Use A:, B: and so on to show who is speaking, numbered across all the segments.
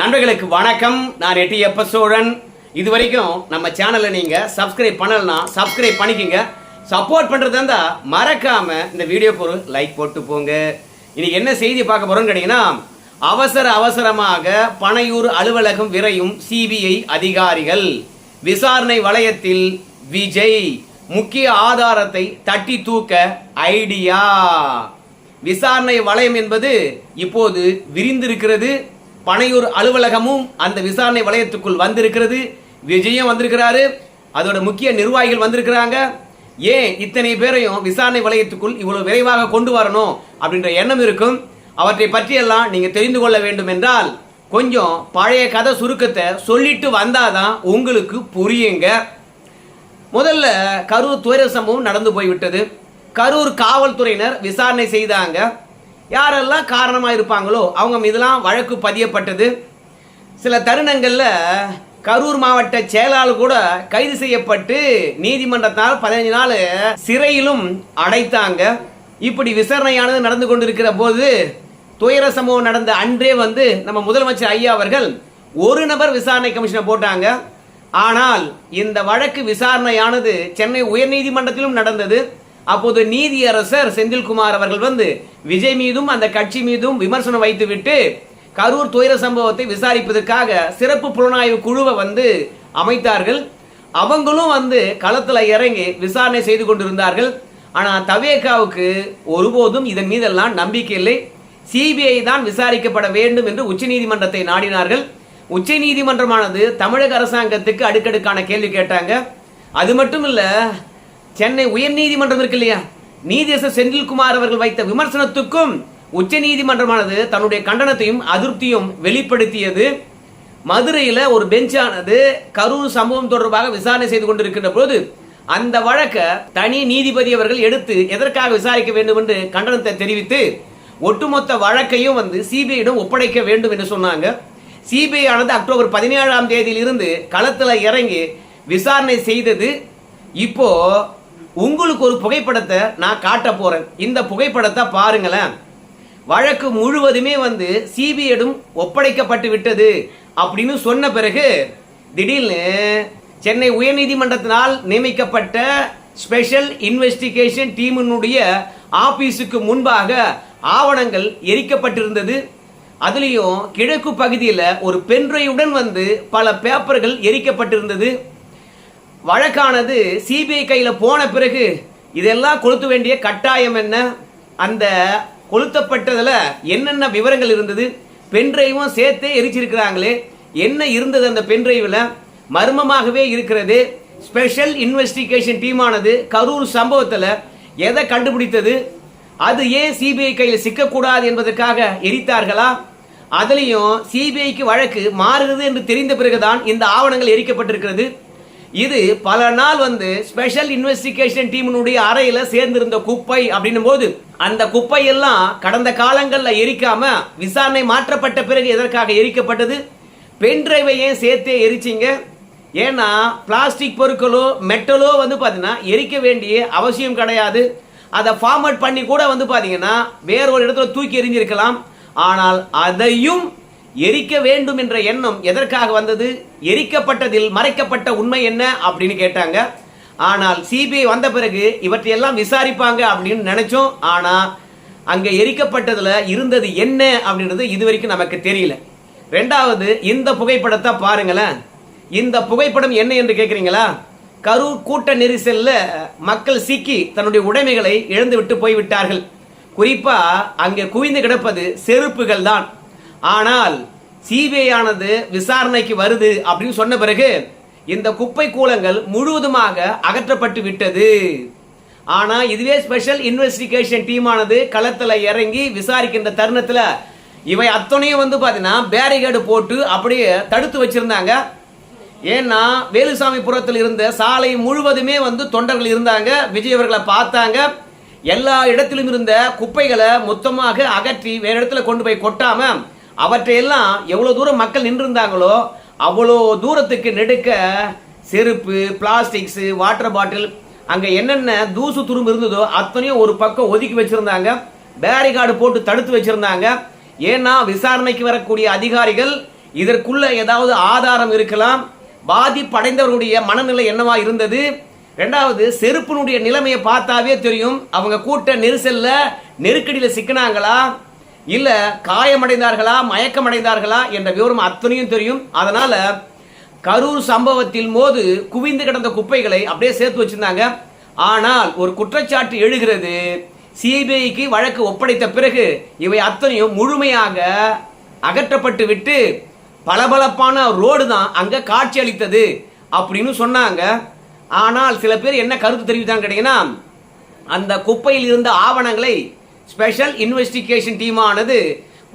A: நண்பர்களுக்கு வணக்கம். நான் எட்டி எப்ப சோழன் இது வரைக்கும் நம்ம சேனலை நீங்க சப்ஸ்கிரைப் பண்ணலனா சப்ஸ்கிரைப் பண்ணிக்கங்க. சப்போர்ட் பண்றது இருந்தா மறக்காம இந்த வீடியோக்கு ஒரு லைக் போட்டு போங்க. இன்னைக்கு என்ன செய்தி பார்க்க போறோம்னு கேட்டீங்கன்னா அவசர அவசரமாக பனையூர் அலுவலகம் விரையும் சிபிஐ அதிகாரிகள். விசாரணை வளையத்தில் விஜய் முக்கிய ஆதாரத்தை தட்டி தூக்க ஐடியா. விசாரணை வளையம் என்பது இப்போது விரிந்திருக்கிறது. பனையூர் அலுவலகமும் அந்த விசாரணை வளையத்துக்குள் வந்திருக்கிறது. விஜயம் வந்திருக்கிறாரு. அதோட முக்கிய நிர்வாகிகள் வந்திருக்கிறாங்க. ஏன் இத்தனை பேரையும் விசாரணை வளையத்துக்குள் இவ்வளவு விரைவாக கொண்டு வரணும் அப்படின்ற எண்ணம் இருக்கும். அவற்றை பற்றியெல்லாம் நீங்க தெரிந்து கொள்ள வேண்டும் என்றால் கொஞ்சம் பழைய கதை சுருக்கத்தை சொல்லிட்டு வந்தாதான் உங்களுக்கு புரியுங்க. முதல்ல கரூர் துயர சம்பவம் நடந்து போய்விட்டது. கரூர் காவல்துறையினர் விசாரணை செய்தாங்க. யாரெல்லாம் காரணமாக இருப்பாங்களோ அவங்க மீதெல்லாம் வழக்கு பதியப்பட்டது. சில தருணங்களில் கரூர் மாவட்ட செயலாளர் கூட கைது செய்யப்பட்டு நீதிமன்றத்தால் பதினஞ்சு நாள் சிறையிலும் அடைத்தாங்க. இப்படி விசாரணையானது நடந்து கொண்டிருக்கிற போது துயர சம்பவம் நடந்த அன்றே வந்து நம்ம முதலமைச்சர் ஐயா அவர்கள் ஒரு நபர் விசாரணை கமிஷனை போட்டாங்க. ஆனால் இந்த வழக்கு விசாரணையானது சென்னை உயர்நீதிமன்றத்திலும் நடந்தது. அப்போது நீதியரசர் செந்தில்குமார் அவர்கள் வந்து விஜய் மீதும் அந்த கட்சி மீதும் விமர்சனம் வைத்துவிட்டு கரூர் துயர சம்பவத்தை விசாரிப்பதற்காக சிறப்பு புலனாய்வு குழுவை வந்து அமைத்தார்கள். அவங்களும் வந்து களத்தில் இறங்கி விசாரணை செய்து கொண்டிருந்தார்கள். ஆனால் தவேகாவுக்கு ஒருபோதும் இதன் மீதெல்லாம் நம்பிக்கை இல்லை. சிபிஐ தான் விசாரிக்கப்பட வேண்டும் என்று உச்சநீதிமன்றத்தை நாடினார்கள். உச்சநீதிமன்றமானது தமிழக அரசாங்கத்துக்கு அடுக்கடுக்கான கேள்வி கேட்டாங்க. அது மட்டும் இல்லை சென்னை உயர்நீதிமன்றம் இருக்கு இல்லையா நீதியரசர் செந்தில்குமார் அவர்கள் வைத்த விமர்சனத்துக்கும் உச்ச நீதிமன்றமானது தன்னுடைய கண்டனத்தையும் அதிருப்தியும் வெளிப்படுத்தியது. மதுரையில் ஒரு பெஞ்சானது கரூர் சம்பவம் தொடர்பாக விசாரணை செய்து கொண்டிருக்கின்ற போது அந்த வழக்கை தனி நீதிபதி அவர்கள் எடுத்து எதற்காக விசாரிக்க வேண்டும் என்று கண்டனத்தை தெரிவித்து ஒட்டுமொத்த வழக்கையும் வந்து சிபிஐயிடம் ஒப்படைக்க வேண்டும் என்று சொன்னாங்க. சிபிஐ ஆனது அக்டோபர் பதினேழாம் தேதியிலிருந்து களத்தில் இறங்கி விசாரணை செய்தது. இப்போ உங்களுக்கு ஒரு புகைப்படத்தை நான் காட்ட போறேன். இந்த புகைப்படத்தை பாருங்களேன். வழக்கு முழுவதுமே வந்து சிபிஐடும் ஒப்படைக்கப்பட்டு விட்டது அப்படின்னு சொன்ன பிறகு திடீர்னு சென்னை உயர்நீதிமன்றத்தினால் நியமிக்கப்பட்ட ஸ்பெஷல் இன்வெஸ்டிகேஷன் டீமினுடைய ஆபீஸுக்கு முன்பாக ஆவணங்கள் எரிக்கப்பட்டிருந்தது. அதுலேயும் கிழக்கு பகுதியில் ஒரு பென்றையுடன் வந்து பல பேப்பர்கள் எரிக்கப்பட்டிருந்தது. வழக்கானது சிபிஐ கையில் போன பிறகு இதெல்லாம் கொளுத்த வேண்டிய கட்டாயம் என்ன? அந்த கொளுத்தப்பட்டதில் என்னென்ன விவரங்கள் இருந்தது? பென்ட்ரைவும் சேர்த்தே எரிச்சிருக்கிறாங்களே. என்ன இருந்தது அந்த பென்ட்ரைவில் மர்மமாகவே இருக்கிறது. ஸ்பெஷல் இன்வெஸ்டிகேஷன் டீமானது கரூர் சம்பவத்தில் எதை கண்டுபிடித்தது? அது ஏன் சிபிஐ கையில் சிக்கக்கூடாது என்பதற்காக எரித்தார்களா? அதுலேயும் சிபிஐக்கு வழக்கு மாறுகிறது என்று தெரிந்த பிறகுதான் இந்த ஆவணங்கள் எரிக்கப்பட்டிருக்கிறது. இது பல நாள் வந்து ஸ்பெஷல் இன்வெஸ்டிகேஷன் டீமினுடைய அறையில சேர்ந்திருந்த குப்பை அப்படின்னும் போது அந்த குப்பை எல்லாம் கடந்த காலங்களில் எரிக்காம விசாரணை மாற்றப்பட்ட பிறகு எதற்காக எரிக்கப்பட்டது? பென்டிரைவை ஏன் சேர்த்தே எரிச்சிங்க? ஏன்னா பிளாஸ்டிக் பொருட்களோ மெட்டலோ வந்து பார்த்தீங்கன்னா எரிக்க வேண்டிய அவசியம் கிடையாது. அதை ஃபார்மட் பண்ணி கூட வந்து பார்த்தீங்கன்னா வேற ஒரு இடத்துல தூக்கி எரிஞ்சிருக்கலாம் ஆனால் அதையும் எரிக்க வேண்டும் என்ற எண்ணம் எதற்காக வந்தது? எரிக்கப்பட்டதில் மறைக்கப்பட்ட உண்மை என்ன அப்படின்னு கேட்டாங்க. ஆனால் சிபிஐ வந்த பிறகு இவற்றையெல்லாம் விசாரிப்பாங்க அப்படின்னு நினைச்சோம். ஆனா அங்க எரிக்கப்பட்டதுல இருந்தது என்ன அப்படின்றது இதுவரைக்கும் நமக்கு தெரியல. ரெண்டாவது இந்த புகைப்படத்தை பாருங்களேன். இந்த புகைப்படம் என்ன என்று கேட்குறீங்களா கரூர் கூட்ட நெரிசலில் மக்கள் சிக்கி தன்னுடைய உடைமைகளை இழந்து விட்டு போய்விட்டார்கள். குறிப்பாக அங்கே குவிந்து கிடப்பது செருப்புகள் தான். ஆனால் சிபிஐ ஆனது விசாரணைக்கு வருது அப்படின்னு சொன்ன பிறகு இந்த குப்பை கூலங்கள் முழுவதுமாக அகற்றப்பட்டு விட்டது. ஆனால் இதுவே ஸ்பெஷல் இன்வெஸ்டிகேஷன் டீமானது களத்தில் இறங்கி விசாரிக்கின்ற தருணத்தில் இவை அத்தனையும் வந்து பார்த்தீங்கன்னா பேரிகேடு போட்டு அப்படியே தடுத்து வச்சிருந்தாங்க. ஏன்னா வேலுசாமிபுரத்தில் இருந்த சாலை முழுவதுமே வந்து தொண்டர்கள் இருந்தாங்க விஜய் அவர்களை பார்த்தாங்க. எல்லா இடத்திலும் இருந்த குப்பைகளை மொத்தமாக அகற்றி வேற இடத்துல கொண்டு போய் கொட்டாமல் அவற்றையெல்லாம் எவ்வளோ தூரம் மக்கள் நின்றுருந்தாங்களோ அவ்வளோ தூரத்துக்கு நெடுக்க செருப்பு பிளாஸ்டிக்ஸு வாட்டர் பாட்டில் அங்கே என்னென்ன தூசு துரும்பு இருந்ததோ அத்தனையும் ஒரு பக்கம் ஒதுக்கி வச்சுருந்தாங்க. பேரிகார்டு போட்டு தடுத்து வச்சுருந்தாங்க. ஏன்னா விசாரணைக்கு வரக்கூடிய அதிகாரிகள் இதற்குள்ள ஏதாவது ஆதாரம் இருக்கலாம். பாதிப்படைந்தவர்களுடைய மனநிலை என்னவா இருந்தது? ரெண்டாவது செருப்பினுடைய நிலைமையை பார்த்தாவே தெரியும். அவங்க கூட்ட நெரிசல்ல நெருக்கடியில் சிக்கினாங்களா? இல்ல காயமடைந்தார்களா மயக்கமடைந்தார்களா என்ற விவரம் அத்தனையும் தெரியும். அதனால கரூர் சம்பவத்தில் போது குவிந்து கிடந்த குப்பைகளை அப்படியே சேர்த்து வச்சிருந்தாங்க. ஆனால் ஒரு குற்றச்சாட்டு எழுகிறது. சிபிஐக்கு வழக்கு ஒப்படைத்த பிறகு இவை அத்தனையும் முழுமையாக அகற்றப்பட்டு விட்டு பளபளப்பான ரோடு தான் அங்க காட்சி அளித்தது அப்படின்னு சொன்னாங்க. ஆனால் சில பேர் என்ன கருத்து தெரிவித்தாங்க கேட்டீங்கன்னா அந்த குப்பையில் இருந்த ஆவணங்களை ஸ்பெஷல் இன்வெஸ்டிகேஷன் டீமானது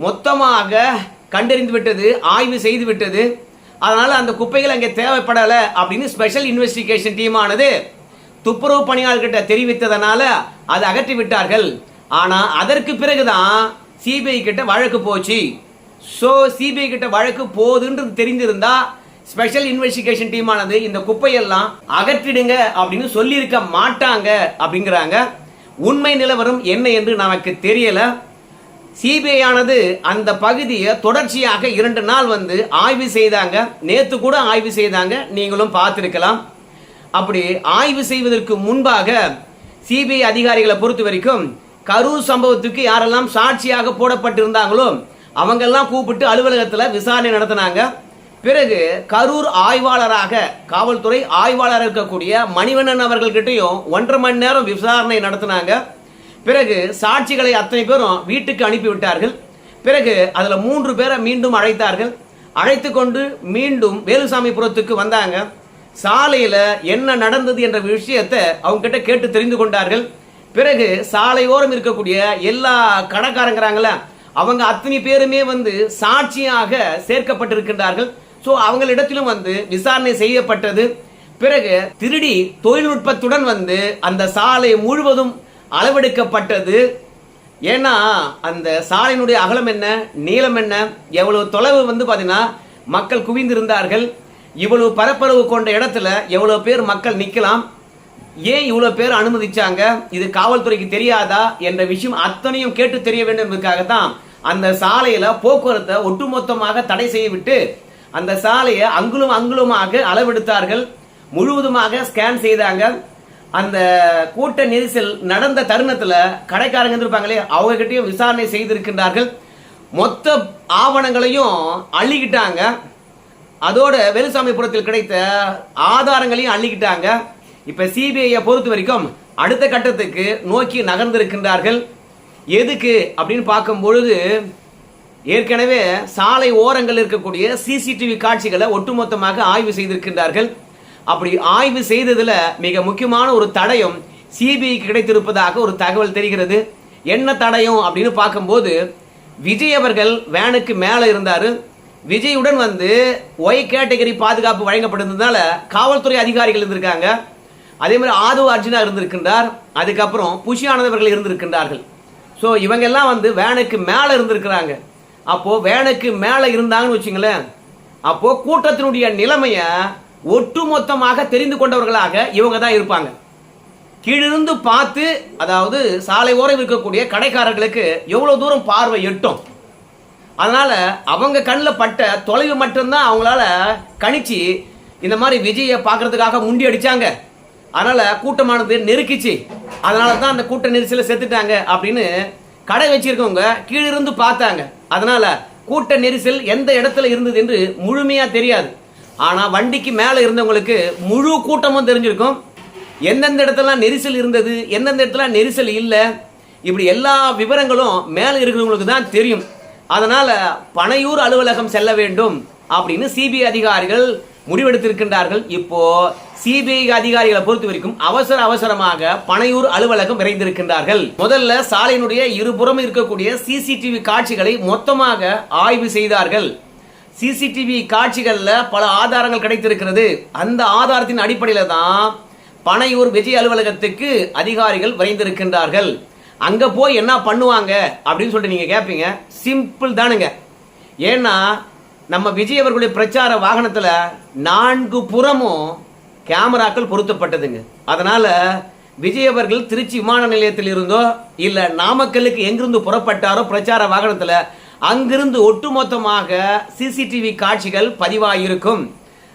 A: மொத்தமாக கண்டறிந்து விட்டது ஆய்வு செய்து விட்டது. அதனால் அந்த குப்பைகள் அங்கே தேவைப்படலை அப்படின்னு ஸ்பெஷல் இன்வெஸ்டிகேஷன் டீமானது துப்புரவு பணியாளர்கிட்ட தெரிவித்ததனால அதை அகற்றி விட்டார்கள். ஆனால் அதற்கு பிறகுதான் சிபிஐ கிட்ட வழக்கு போச்சு. ஸோ சிபிஐ கிட்ட வழக்கு போகுதுன்றது தெரிந்திருந்தா ஸ்பெஷல் இன்வெஸ்டிகேஷன் டீமானது இந்த குப்பையெல்லாம் அகற்றிடுங்க அப்படின்னு சொல்லியிருக்க மாட்டாங்க அப்படிங்கிறாங்க. உண்மை நிலவரம் என்ன என்று நமக்கு தெரியல. சிபிஐ ஆனது அந்த பகுதியை தொடர்ச்சியாக இரண்டு நாள் வந்து ஆய்வு செய்தாங்க. நேற்று கூட ஆய்வு செய்தாங்க. நீங்களும் பார்த்துருக்கலாம். அப்படி ஆய்வு செய்வதற்கு முன்பாக சிபிஐ அதிகாரிகளை பொறுத்த வரைக்கும் கரூர் சம்பவத்துக்கு யாரெல்லாம் சாட்சியாக போடப்பட்டிருந்தாங்களோ அவங்கெல்லாம் கூப்பிட்டு அலுவலகத்தில் விசாரணை நடத்தினாங்க. பிறகு கரூர் ஆய்வாளராக காவல்துறை ஆய்வாளராக இருக்கக்கூடிய மணிவண்ணன் அவர்கள்கிட்டையும் ஒன்றரை மணி நேரம் விசாரணை நடத்தினாங்க. பிறகு சாட்சிகளை அத்தனை பேரும் வீட்டுக்கு அனுப்பி விட்டார்கள் பிறகு அதில் மூன்று பேரை மீண்டும் அழைத்தார்கள். அழைத்து கொண்டு மீண்டும் வேலுசாமிபுரத்துக்கு வந்தாங்க. சாலையில் என்ன நடந்தது என்ற விஷயத்தை அவங்க கிட்ட கேட்டு தெரிந்து கொண்டார்கள். பிறகு சாலையோரம் இருக்கக்கூடிய எல்லா கடைக்காரங்கிறாங்கள அவங்க அத்தனை பேருமே வந்து சாட்சியாக சேர்க்கப்பட்டிருக்கின்றார்கள். ஸோ அவங்களிடத்திலும் வந்து விசாரணை செய்யப்பட்டது. பிறகு திருடி தொழில்நுட்பத்துடன் வந்து அந்த சாலை முழுவதும் அளவெடுக்கப்பட்டது. ஏன்னா அந்த சாலையினுடைய அகலம் என்ன நீளம் என்ன எவ்வளவு தொலைவு வந்து பார்த்தீங்கன்னா மக்கள் குவிந்திருந்தார்கள். இவ்வளவு பரப்பளவு கொண்ட இடத்துல எவ்வளவு பேர் மக்கள் நிற்கலாம் ஏன் இவ்வளவு பேர் அனுமதிச்சாங்க? இது காவல்துறைக்கு தெரியாதா? என்ற விஷயம் அத்தனையும் கேட்டு தெரிய வேண்டும் என்பதற்காகத்தான் அந்த சாலையில போக்குவரத்தை ஒட்டுமொத்தமாக தடை செய்துவிட்டு அந்த சாலையை அங்குலும் அங்குலமாக அளவெடுத்தார்கள். முழுவதுமாக ஸ்கேன் செய்தாங்க. அந்த கூட்ட நெரிசல் நடந்த தருணத்தில் கடைக்காரங்க இருப்பாங்களே அவங்க கிட்டயும் விசாரணை செய்திருக்கின்றார்கள். மொத்த ஆவணங்களையும் அள்ளிக்கிட்டாங்க. அதோட வேலுசாமிபுரத்தில் கிடைத்த ஆதாரங்களையும் அள்ளிக்கிட்டாங்க. இப்போ சிபிஐயை பொறுத்த வரைக்கும் அடுத்த கட்டத்துக்கு நோக்கி நகர்ந்திருக்கின்றார்கள். எதுக்கு அப்படின்னு பார்க்கும் பொழுது ஏற்கனவே சாலை ஓரங்கள் இருக்கக்கூடிய சிசிடிவி காட்சிகளை ஒட்டுமொத்தமாக ஆய்வு செய்திருக்கின்றார்கள். அப்படி ஆய்வு செய்ததில் மிக முக்கியமான ஒரு தடயம் சிபிஐக்கு கிடைத்திருப்பதாக ஒரு தகவல் தெரிகிறது. என்ன தடயம் அப்படின்னு பார்க்கும்போது விஜய் அவர்கள் வேனுக்கு மேலே இருந்தார். விஜயுடன் வந்து ஒய் கேட்டகரி பாதுகாப்பு வழங்கப்பட்டிருந்ததுனால காவல்துறை அதிகாரிகள் இருந்திருக்காங்க. அதே மாதிரி ஆதவ அர்ஜுனா இருந்திருக்கின்றார். அதுக்கப்புறம் புஷி இருந்திருக்கின்றார்கள். ஸோ இவங்கெல்லாம் வந்து வேனுக்கு மேலே இருந்திருக்கிறாங்க. அப்போ வேனுக்கு மேலே இருந்தாங்கன்னு வச்சுங்களேன். அப்போ கூட்டத்தினுடைய நிலைமையை ஒட்டுமொத்தமாக தெரிந்து கொண்டவர்களாக இவங்க தான் இருப்பாங்க. கீழிருந்து பார்த்து அதாவது சாலை ஓரம் இருக்கக்கூடிய கடைக்காரர்களுக்கு எவ்வளவு தூரம் பார்வை எட்டும். அதனால அவங்க கண்ணில் பட்ட தொலைவு மட்டும்தான் அவங்களால கணிச்சு இந்த மாதிரி விஜயை பார்க்கறதுக்காக முண்டி அடிச்சாங்க. அதனால கூட்டமானது நெருக்கிச்சு. அதனால தான் அந்த கூட்ட நெரிசலை செத்துட்டாங்க அப்படின்னு கடை வச்சிருக்கவங்க கீழிருந்து பார்த்தாங்க. அதனால கூட்ட நெரிசல் எந்த இடத்துல இருந்தது என்று முழுமையா தெரியாது. ஆனா வண்டிக்கு மேல இருந்தவங்களுக்கு முழு கூட்டமும் தெரிஞ்சிருக்கும். எந்தெந்த இடத்துல நெரிசல் இருந்தது எந்தெந்த இடத்துல நெரிசல் இல்லை இப்படி எல்லா விவரங்களும் மேல இருக்கிறவங்களுக்கு தான் தெரியும். அதனால பனையூர் அலுவலகம் செல்ல வேண்டும் அப்படின்னு சிபிஐ அதிகாரிகள் முடிவெடுத்திருக்கின்றார்கள். இப்போ சிபிஐ அதிகாரிகளை பொறுத்த வரைக்கும் அவசர அவசரமாக பனையூர் அலுவலகம் விரைந்திருக்கின்றார்கள். முதல்ல சாலையினுடைய இருபுறம் இருக்கக்கூடிய சிசிடிவி காட்சிகளை மொத்தமாக ஆய்வு செய்தார்கள். சிசிடிவி காட்சிகளில் பல ஆதாரங்கள் கிடைத்திருக்கிறது. அந்த ஆதாரத்தின் அடிப்படையில் தான் பனையூர் விஜய் அலுவலகத்துக்கு அதிகாரிகள் விரைந்திருக்கின்றார்கள். அங்கே போய் என்ன பண்ணுவாங்க? அப்படின்னு சொல்லிட்டு நீங்கள் கேட்பீங்க சிம்பிள் தானுங்க. ஏன்னா நம்ம விஜய் அவர்களுடைய பிரச்சார வாகனத்தில் நான்கு புறமும் கேமராக்கள் பொருத்தப்பட்டதுங்க. அதனால விஜய் அவர்கள் திருச்சி விமான நிலையத்தில் இருந்தோ இல்லை நாமக்கலுக்கு எங்கிருந்து புறப்பட்டாரோ பிரச்சார வாகனத்தில் அங்கிருந்து ஒட்டுமொத்தமாக சிசிடிவி காட்சிகள் பதிவாகியிருக்கும்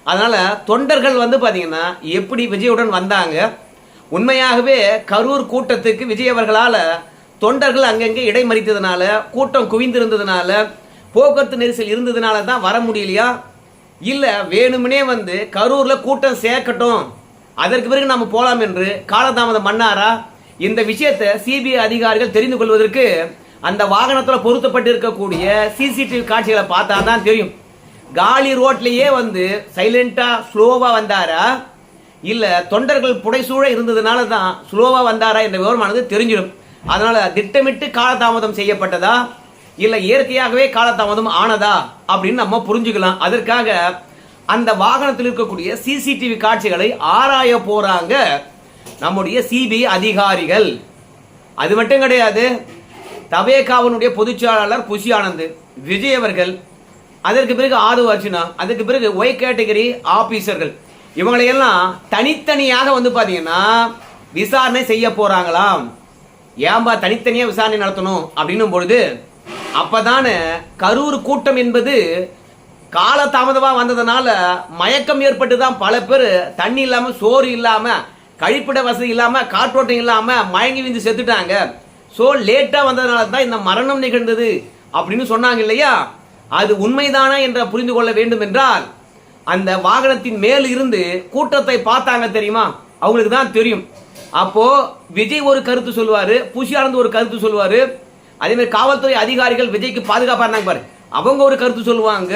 A: அதனால தொண்டர்கள் வந்து பார்த்திங்கன்னா எப்படி விஜயுடன் வந்தாங்க? உண்மையாகவே கரூர் கூட்டத்துக்கு விஜய் அவர்களால் தொண்டர்கள் அங்கங்கே இடைமறித்ததுனால கூட்டம் குவிந்திருந்ததுனால போக்குவரத்து நெரிசல் இருந்ததுனால தான் வர முடியலையா? இல்லை வேணுமனே வந்து கரூரில் கூட்டம் சேர்க்கட்டும். அதற்கு பிறகு நம்ம போகலாம் என்று காலதாமதம் பண்ணாரா இந்த விஷயத்தை சிபிஐ அதிகாரிகள் தெரிந்து கொள்வதற்கு அந்த வாகனத்தில் பொருத்தப்பட்டு இருக்கக்கூடிய சிசிடிவி காட்சிகளை பார்த்தா தான் தெரியும். காலி ரோட்லேயே வந்து சைலண்டா ஸ்லோவாக வந்தாரா? இல்லை தொண்டர்கள் புடைசூழ இருந்ததுனால தான் ஸ்லோவாக வந்தாரா என்ற விவரமானது தெரிஞ்சிடும். அதனால் திட்டமிட்டு காலதாமதம் செய்யப்பட்டதா? இல்லை இயற்கையாகவே காலதாமதம் ஆனதா அப்படின்னு நம்ம புரிஞ்சுக்கலாம். அதற்காக அந்த வாகனத்தில் இருக்கக்கூடிய சிசிடிவி காட்சிகளை ஆராய போறாங்க நம்முடைய சிபிஐ அதிகாரிகள். அது மட்டும் கிடையாது தவேகாவனுடைய பொதுச்செயலாளர் புஷி ஆனந்த் விஜய் அவர்கள் அதற்கு பிறகு ஆது அர்ச்சுனா அதற்கு பிறகு ஒய் கேட்டகரி ஆபீசர்கள் இவங்களையெல்லாம் தனித்தனியாக வந்து பாத்தீங்கன்னா விசாரணை செய்ய போறாங்களாம். ஏன்பா தனித்தனியா விசாரணை நடத்தணும் அப்படின்னும் பொழுது அப்பதானே கரூர் கூட்டம் என்பது கால தாமதமாக வந்ததுனால மயக்கம் ஏற்பட்டு தான் பல பேர் தண்ணி இல்லாம சோறு இல்லாம கழிப்பிட வசதி இல்லாம காற்றோட்டம் இல்லாம மயங்கி விந்து செத்துட்டாங்க. ஸோ லேட்டா வந்ததுனால தான் இந்த மரணம் நிகழ்ந்தது அப்படின்னு சொன்னாங்க இல்லையா? அது உண்மைதானா என்ற புரிந்து கொள்ள வேண்டும் என்றால் அந்த வாகனத்தின் மேல் இருந்து கூட்டத்தை பார்த்தாங்க தெரியுமா? அவங்களுக்கு தான் தெரியும். அப்போ விஜய் ஒரு கருத்து சொல்லுவாரு புஷி ஆனந்த் ஒரு கருத்து சொல்லுவாரு அதே மாதிரி காவல்துறை அதிகாரிகள் விஜய்க்கு பாதுகாப்பாக இருந்தாங்க பாரு. அவங்க ஒரு கருத்து சொல்லுவாங்க.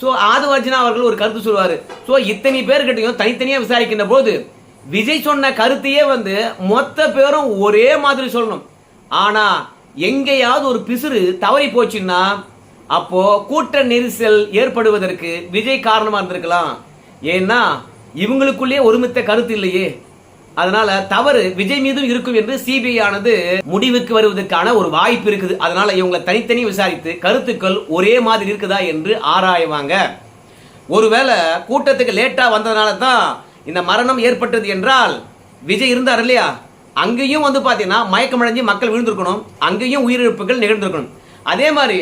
A: ஸோ ஆதிவார்ஜினா அவர்கள் ஒரு கருத்து சொல்லுவார். ஸோ இத்தனை பேர்கிட்டையும் தனித்தனியாக விசாரிக்கின்ற போது விஜய் சொன்ன கருத்தையே வந்து மொத்த பேரும் ஒரே மாதிரி சொல்லணும். ஆனால் எங்கேயாவது ஒரு பிசுறு தவறி போச்சுன்னா அப்போ கூட்ட நெரிசல் ஏற்படுவதற்கு விஜய் காரணமாக இருந்திருக்கலாம். ஏன்னா இவங்களுக்குள்ளேயே ஒருமித்த கருத்து இல்லையே. அதனால தவறு விஜய் மீதும் இருக்கும் என்று சிபிஐ ஆனது முடிவுக்கு வருவதற்கான ஒரு வாய்ப்பு இருக்குது. அதனால இவங்களை தனித்தனி விசாரித்து கருத்துக்கள் ஒரே மாதிரி இருக்குதா என்று ஆராய்வாங்க. ஒருவேளை கூட்டத்துக்கு லேட்டா வந்ததுனால தான் இந்த மரணம் ஏற்பட்டது என்றால் விஜய் இருந்தார் இல்லையா? அங்கேயும் வந்து பார்த்தீங்கன்னா மயக்கமடைஞ்சு மக்கள் விழுந்திருக்கணும். அங்கேயும் உயிரிழப்புகள் நிகழ்ந்திருக்கணும். அதே மாதிரி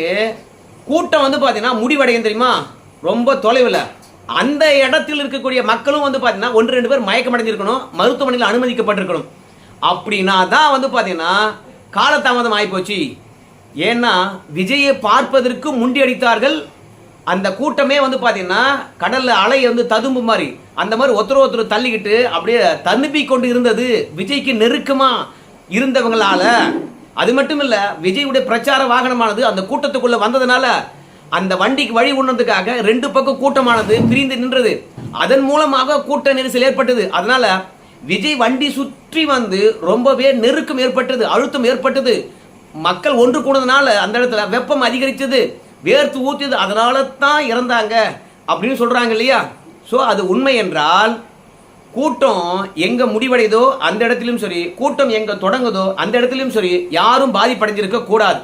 A: கூட்டம் வந்து பார்த்தீங்கன்னா முடிவடையும் தெரியுமா? ரொம்ப தொலைவில். அந்த இடத்தில் இருக்கக்கூடிய மக்களும் வந்து பார்த்தீங்கன்னா ஒன்று ரெண்டு பேர் மயக்கமடைஞ்சிருக்கணும் மருத்துவமனையில் அனுமதிக்கப்பட்டிருக்கணும். அப்படின்னா தான் வந்து பார்த்தீங்கன்னா காலதாமதம் ஆகிப்போச்சு ஏன்னா விஜயை பார்ப்பதற்கு முண்டி அடித்தார்கள். அந்த கூட்டமே வந்து பார்த்தீங்கன்னா கடலில் அலை வந்து ததும்பு மாதிரி அந்த மாதிரி ஒருத்தர் ஒருத்தர் தள்ளிக்கிட்டு அப்படியே தனுப்பி கொண்டு இருந்தது. விஜய்க்கு நெருக்கமாக இருந்தவங்களால. அது மட்டும் இல்லை விஜயுடைய பிரச்சார வாகனமானது அந்த கூட்டத்துக்குள்ளே வந்ததுனால அந்த வண்டிக்கு வழி உண்ணதுக்காக ரெண்டு பக்கம் கூட்டமானது பிரிந்து நின்றது. அதன் மூலமாக கூட்ட நெரிசல் ஏற்பட்டது. அதனால விஜய் வண்டி சுற்றி வந்து ரொம்பவே நெருக்கம் ஏற்பட்டது அழுத்தம் ஏற்பட்டது. மக்கள் ஒன்று கூடதுனால அந்த இடத்துல வெப்பம் அதிகரித்தது வேர்த்து ஊற்றியது அதனால தான் இறந்தாங்க அப்படின்னு சொல்றாங்க இல்லையா? ஸோ அது உண்மை என்றால் கூட்டம் எங்க முடிவடைதோ அந்த இடத்துலையும் சரி கூட்டம் எங்க தொடங்குதோ அந்த இடத்துலையும் சரி யாரும் பாதிப்படைஞ்சிருக்க கூடாது.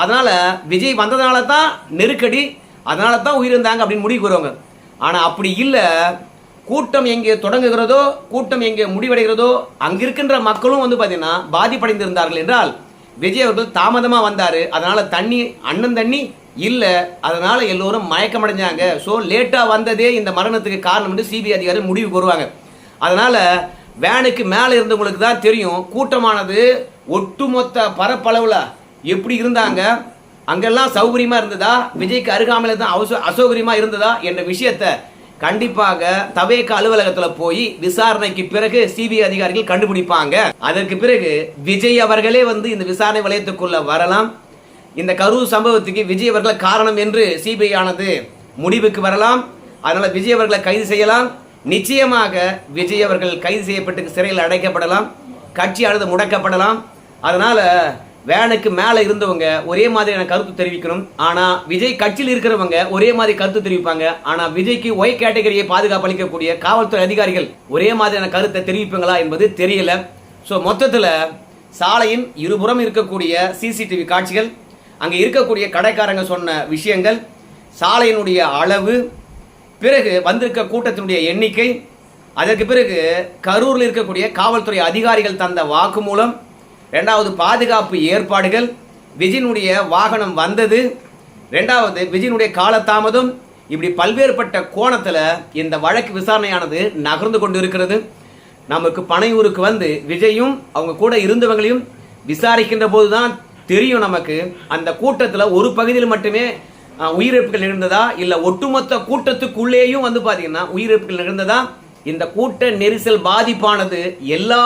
A: அதனால் விஜய் வந்ததுனால தான் நெருக்கடி அதனால தான் உயிரிழந்தாங்க அப்படின்னு முடிவுக்கு வருவாங்க. ஆனால் அப்படி இல்லை. கூட்டம் எங்கே தொடங்குகிறதோ கூட்டம் எங்கே முடிவடைகிறதோ அங்கே இருக்கின்ற மக்களும் வந்து பார்த்தீங்கன்னா பாதிப்படைந்திருந்தார்கள் என்றால் விஜய் அவர்கள் தாமதமாக வந்தார். அதனால் தண்ணி அண்ணன் தண்ணி இல்லை. அதனால் எல்லோரும் மயக்கமடைஞ்சாங்க. ஸோ லேட்டாக வந்ததே இந்த மரணத்துக்கு காரணம் என்று சிபிஐ அதிகாரி முடிவுக்கு வருவாங்க. அதனால் வேனுக்கு மேலே இருந்தவங்களுக்கு தான் தெரியும் கூட்டமானது ஒட்டுமொத்த பரப்பளவில் எப்படி இருந்தாங்க? அங்கெல்லாம் சௌகரியமா இருந்ததா? விஜய்க்கு அருகாமையில தான் அவச அசௌகரியமா இருந்ததா? என்ற விஷயத்த கண்டிப்பாக தவேக அலுவலகத்துல போய் விசாரணைக்கு பிறகு சிபிஐ அதிகாரிகள் கண்டுபிடிப்பாங்க. அதற்கு பிறகு விஜய் அவர்களே வந்து இந்த விசாரணை வலயத்துக்குள்ள வரலாம். இந்த கரூர் சம்பவத்துக்கு விஜய் அவர்கள் காரணம் என்று சிபிஐ ஆனது முடிவுக்கு வரலாம். அதனால விஜய் அவர்களை கைது செய்யலாம். நிச்சயமாக விஜய் அவர்கள் கைது செய்யப்பட்டு சிறையில் அடைக்கப்படலாம். கட்சியானது முடக்கப்படலாம். அதனால வேனுக்கு மேலே இருந்தவங்க ஒரே மாதிரியான கருத்து தெரிவிக்கணும். ஆனால் விஜய் கட்சியில் இருக்கிறவங்க ஒரே மாதிரி கருத்து தெரிவிப்பாங்க. ஆனால் விஜய்க்கு ஒய் கேட்டகரியை பாதுகாப்பு அளிக்கக்கூடிய காவல்துறை அதிகாரிகள் ஒரே மாதிரியான கருத்தை தெரிவிப்பாங்களா என்பது தெரியல. ஸோ மொத்தத்தில் சாலையின் இருபுறம் இருக்கக்கூடிய சிசிடிவி காட்சிகள் அங்கே இருக்கக்கூடிய கடைக்காரங்க சொன்ன விஷயங்கள் சாலையினுடைய அளவு பிறகு வந்திருக்க கூட்டத்தினுடைய எண்ணிக்கை அதற்கு பிறகு கரூரில் இருக்கக்கூடிய காவல்துறை அதிகாரிகள் தந்த வாக்குமூலம் ரெண்டாவது பாதுகாப்பு ஏற்பாடுகள். விஜயனுடைய வாகனம் வந்தது. ரெண்டாவது விஜயனுடைய காலதாமதம். இப்படி பல்வேறுபட்ட கோணத்தில் இந்த வழக்கு விசாரணையானது நகர்ந்து கொண்டு இருக்கிறது நமக்கு பனையூருக்கு வந்து விஜயும் அவங்க கூட இருந்தவங்களையும் விசாரிக்கின்ற போது தான் தெரியும் நமக்கு. அந்த கூட்டத்தில் ஒரு பகுதியில் மட்டுமே உயிரிழப்புகள் நிகழ்ந்ததா இல்லை ஒட்டுமொத்த கூட்டத்துக்குள்ளேயும் வந்து பார்த்தீங்கன்னா உயிரிழப்புகள் நிகழ்ந்ததா இந்த கூட்ட நெரிசல் பாதிப்பானது எல்லா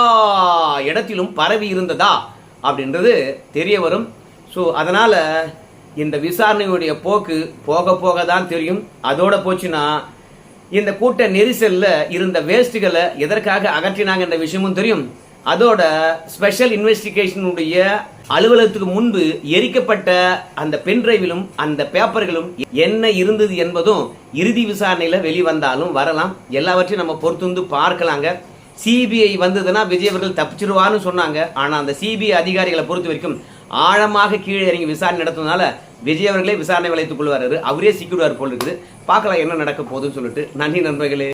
A: இடத்திலும் பரவி இருந்ததா அப்படின்றது தெரிய வரும். ஸோ அதனால் இந்த விசாரணையுடைய போக்கு போக போக தான் தெரியும். அதோட போச்சுன்னா இந்த கூட்ட நெரிசலில் இருந்த வேஸ்ட்டுகளை எதற்காக அகற்றினாங்கன்ற விஷயமும் தெரியும். அதோட ஸ்பெஷல் இன்வெஸ்டிகேஷனுடைய அலுவலகத்துக்கு முன்பு எரிக்கப்பட்ட அந்த பென்டிரைவிலும் அந்த பேப்பர்களும் என்ன இருந்தது என்பதும் இறுதி விசாரணையில வெளிவந்தாலும் வரலாம். எல்லாவற்றையும் நம்ம பொறுத்து வந்து பார்க்கலாங்க சிபிஐ வந்ததுன்னா விஜய் அவர்கள் தப்பிச்சிருவான்னு சொன்னாங்க. ஆனா அந்த சிபிஐ அதிகாரிகளை பொறுத்த வரைக்கும் ஆழமாக கீழே இறங்கி விசாரணை நடத்துனதுனால விஜய் அவர்களே விசாரணை வளைத்துக் கொள்வாரு அவரே சிக்கிடுவார் போல் இருக்குது. பார்க்கலாம் என்ன நடக்க போகுதுன்னு சொல்லிட்டு. நன்றி நண்பர்களே.